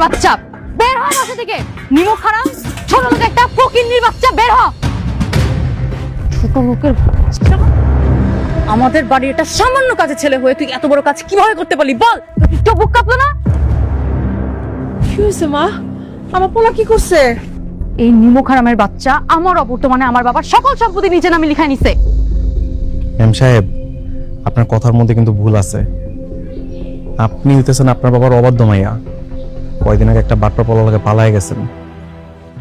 লোকের বাচ্চা। বের হ বাসা থেকে। নিমো খারাপ ছোট লোক একটা ফকিন্নির বাচ্চা বের হ। ছোট লোকের বাচ্চা? আমাদের বাড়ির একটা সামান্য কাজের ছেলে হয়ে তুই এত বড় কাজ কীভাবে করতে পারলি? বল। কি বুক কাঁপলো না? কি হয়েছে মা? আমার পোলা কি করছে? এই নিমো খারামের বাচ্চা আমার অবর্তমানে আমার বাবার সকল সম্পত্তি নিচে নামে লিখায় নিছে। এম সাহেব আপনার কথার মধ্যে কিন্তু ভুল আছে। আপনি হইতেছেন আপনার বাবার অবাধ্য মাইয়া কয়দিন আগে একটা বাটপা পলাকে পালায় গেছেন।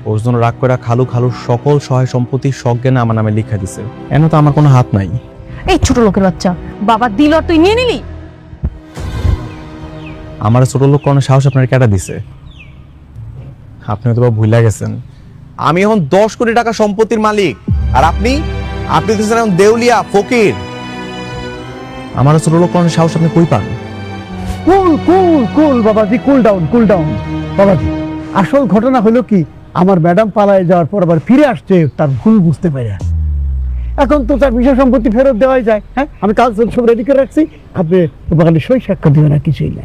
ওর জন্য রাগ করে খালু খালুর সকল সহায় সম্পত্তি সজ্ঞানে আমার নামে লিখা দিছে। এন তো আমার কোনো হাত নাই। এই ছোট লোকের বাচ্চা বাবা দিল আর তুই নিয়ে নিলি? আমার ছোট লোক কোনো সাহস আপনার কেটা দিছে? আপনি হয়তো বা ভুলে গেছেন। আমি এখন দশ কোটি টাকা সম্পত্তির মালিক। আর আপনি? আপনি তো এখন দেউলিয়া ফকির। আমার ছোট লোক কোনো সাহস আপনি কই পান? কুল কুল কুল বাবাজি কুল ডাউন কুল ডাউন বাবাজি। আসল ঘটনা হলো কি আমার ম্যাডাম পালায় যাওয়ার পর আবার ফিরে আসছে তার ভুল বুঝতে পেরে। এখন তো তার বিষয় সম্পত্তি ফেরত দেওয়াই যায় হ্যাঁ? আমি কাজ সব রেডি করে রাখছি আপনি বাঙালি সই সাক্ষর দিবেন না কিছুই না।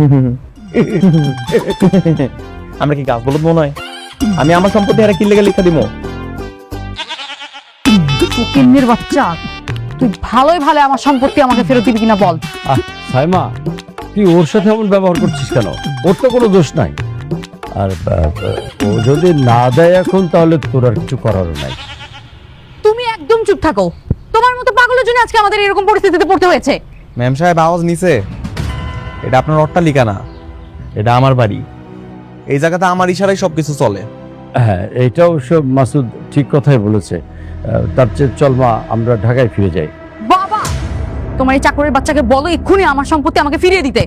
আমরা কি গাছ বলদ মনে হয়? আমি আমার সম্পত্তি হারা কি লেগে লিখা দিব ফকিন্নির বাচ্চা তুই ভালোই ভালো আমার সম্পত্তি আমাকে ফেরত দিবি কিনা বল। সাইমা তুই ওর সাথে এমন ব্যবহার করছিস কেন? ওর তো কোনো দোষ নাই। আর ও যদি না দেয় এখন তাহলে তোর আর কিছু করারও নাই। তুমি একদম চুপ থাকো। তোমার মতো পাগলের জন্য আজকে আমাদের এরকম পরিস্থিতিতে পড়তে হয়েছে। ম্যাম সাহেব আওয়াজ নিছে? এটা আপনার অট্টালিকা না? এটা আমার বাড়ি। এই জায়গাতে আমার ইশারায় সবকিছু চলে। হ্যাঁ এইটা অবশ্য মাসুদ ঠিক কথাই বলেছে। তার চেয়ে চল মা আমরা ঢাকায় ফিরে যাই। তোমার এই চাকরের বাচ্চাকে বলো এক্ষুনি আমার সম্পত্তি আমাকে ফিরিয়ে দিতে।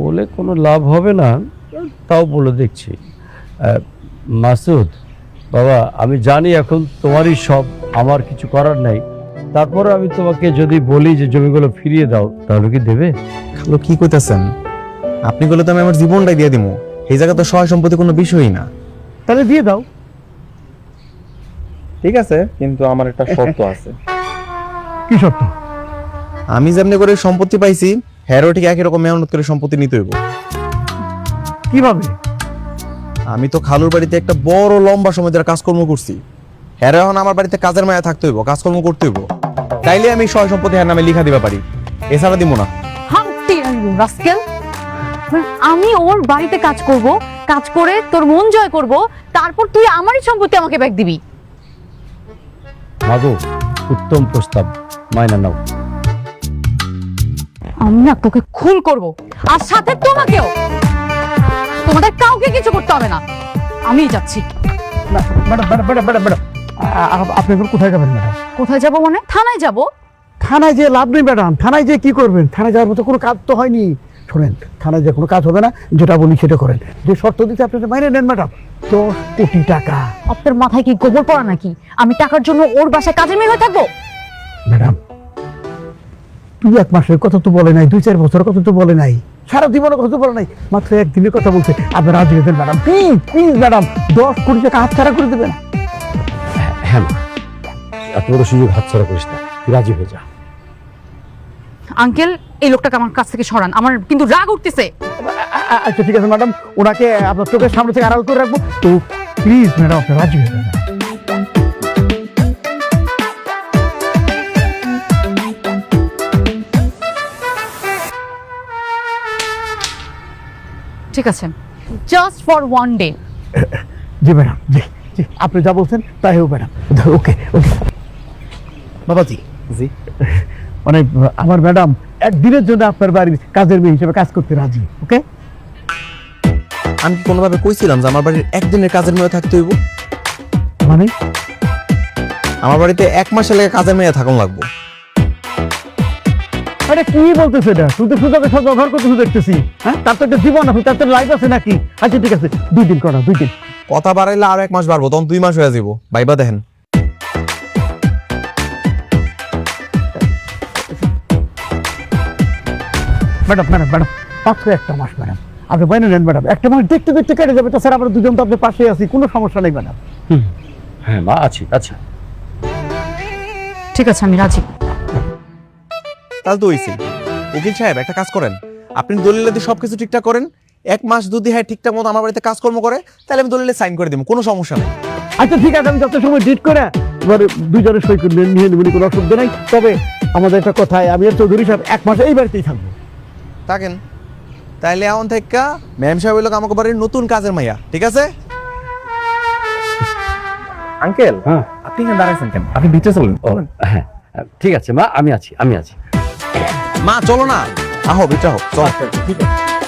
বলে কোনো লাভ হবে না তাও বলে দেখছি। মাসুদ বাবা আমি জানি এখন তোমারই সব আমার কিছু করার নাই। তারপরে আমি তোমাকে যদি বলি যে জমিগুলো ফিরিয়ে দাও তাহলে কি দেবে? খালো কি কইতাছেন? আপনি বলে তো আমি আমার জীবনটাই দিয়ে দিব এই জায়গা তো সহায় সম্পত্তি কোনো বিষয়ই না। তাহলে দিয়ে দাও। ঠিক আছে কিন্তু আমার একটা শর্ত আছে। কি সত্য আমি যেমনি করে সম্পত্তি পাইছি হ্যারো ঠিক একই রকম মেহনত করে সম্পত্তি নিতে হইব। কীভাবে? আমি তো খালুর বাড়িতে একটা বড় লম্বা সময় ধরে কাজকর্ম করছি। হ্যারো এখন আমার বাড়িতে কাজের মায়া থাকতে হইব কাজকর্ম করতে হইব। তাইলে আমি সহায় সম্পত্তি হ্যার নামে লিখা দিবা পারি। এছাড়া দিব না। রাস্কেল। আমি ওর বাড়িতে কাজ করব কাজ করে তোর মন জয় করব তারপর তুই আমারই সম্পত্তি আমাকে ব্যাগ দিবি। মাগো উত্তম প্রস্তাব মাইনা নাও। আমি না তোকে খুন করব আর সাথে তোমাকেও। তোমাদের কাউকে কিছু করতে হবে না। আমিই যাচ্ছি। Madam madam madam madam madam আ- আ- আপনি এখন কোথায় যাবেন ম্যাডাম? কোথায় যাব মানে? থানায় যাব। থানায় যে লাভ নেই ম্যাডাম। থানায় যে কি করবেন? থানায় যাওয়ার মতো কোনো কাজ তো হয়নি। শোনেন থানায় যে কোনো কাজ হবে না। যেটা বলি সেটা করেন। যে শর্ত দিতে আপনি মাইনে নেন ম্যাডাম। দশ কোটি টাকা। আপনার মাথায় কি গোবর পড়া নাকি? আমি টাকার জন্য ওর বাসায় কাজের মেয়ে হয়ে থাকব? দুই এক মাসের কথা তো বলে নাই দুই চার বছরের কথা তো বলে নাই সারা জীবনের কথা তো বলে নাই মাত্র একদিনের কথা বলছে। আপনার রাজি হতেন ম্যাডাম? প্লিজ প্লিজ ম্যাডাম দশ কোটি টাকা হাত ছাড়া করে দেবেন। হ্যাঁ এত বড় সুযোগ হাতছাড়া করিস না রাজি হয়ে যা। আঙ্কেল এই লোকটাকে আমার কাছ থেকে সরান আমার কিন্তু রাগ উঠতেছে। আচ্ছা ঠিক আছে ম্যাডাম ওনাকে আপনার চোখের সামনে থেকে আড়াল করে রাখব। তো প্লিজ ম্যাডাম আপনি রাজি হয়ে যাবেন ঠিক আছে। জাস্ট ফর ওয়ান ডে জি ম্যাডাম জি জি আপনি যা বলছেন তাই হোক ম্যাডাম। ওকে ওকে। বাবাজি। জি। মানে আমার ম্যাডাম একদিনের জন্য আপনার বাড়ির কাজের মেয়ে হিসেবে কাজ করতে রাজি ওকে? আমি কি কোনোভাবে কইছিলাম যে আমার বাড়ির একদিনের কাজের মেয়ে থাকতে হইব? মানে? আমার বাড়িতে এক মাসের লেগে কাজের মেয়ে থাকুন লাগবো। আরে কি বলতেছে এটা? সুযোগে সব ব্যবহার করতে দেখতেছি। হ্যাঁ? তার তো একটা জীবন আছে তার তো লাইফ আছে নাকি? আচ্ছা ঠিক আছে দুই দিন করা দুই দিন। কথা বাড়াইলে আর এক মাস বাড়বো তখন দুই মাস হয়ে যাব। ভাইবা দেখেন। ম্যাডাম ম্যাডাম ম্যাডাম মাত্র একটা মাস ম্যাডাম। আপনি বাইরে নেন ম্যাডাম। একটা মাস দেখতে দেখতে কেটে যাবে তাছাড়া আমরা দুজন তো আপনার পাশে আছি কোনো সমস্যা নেই ম্যাডাম। হ্যাঁ মা আছি আছি ঠিক আছে আমি রাজি। তাহলে তো হইছে। উকিল সাহেব একটা কাজ করেন। আপনি দলিল দিয়ে সবকিছু ঠিকঠাক করেন এক মাস যদি হ্যাঁ ঠিকঠাক মতো আমার বাড়িতে কাজকর্ম করে তাহলে আমি দলিলে সাইন করে দেবো কোনো সমস্যা নেই। আচ্ছা ঠিক আছে আমি যত সময় ডিট করে এবারে দুজনে সই করে নিয়ে নেবেন কোনো অসুবিধা নাই। তবে আমাদের একটা কথায় আমি আর চৌধুরী সাহেব এক মাসে এই বাড়িতেই থাকব। থাকেন। তাইলে এখন থেকে ম্যাম সাহেব হইল আমাকে বাড়ির নতুন কাজের মাইয়া ঠিক আছে? আঙ্কেল হ্যাঁ। আপনি কেন দাঁড়াইছেন কেন? আপনি ভিতরে চলুন। ও হ্যাঁ। ঠিক আছে মা আমি আছি আমি আছি। মা চলো না। আহ বেটা হোক চল। ঠিক আছে।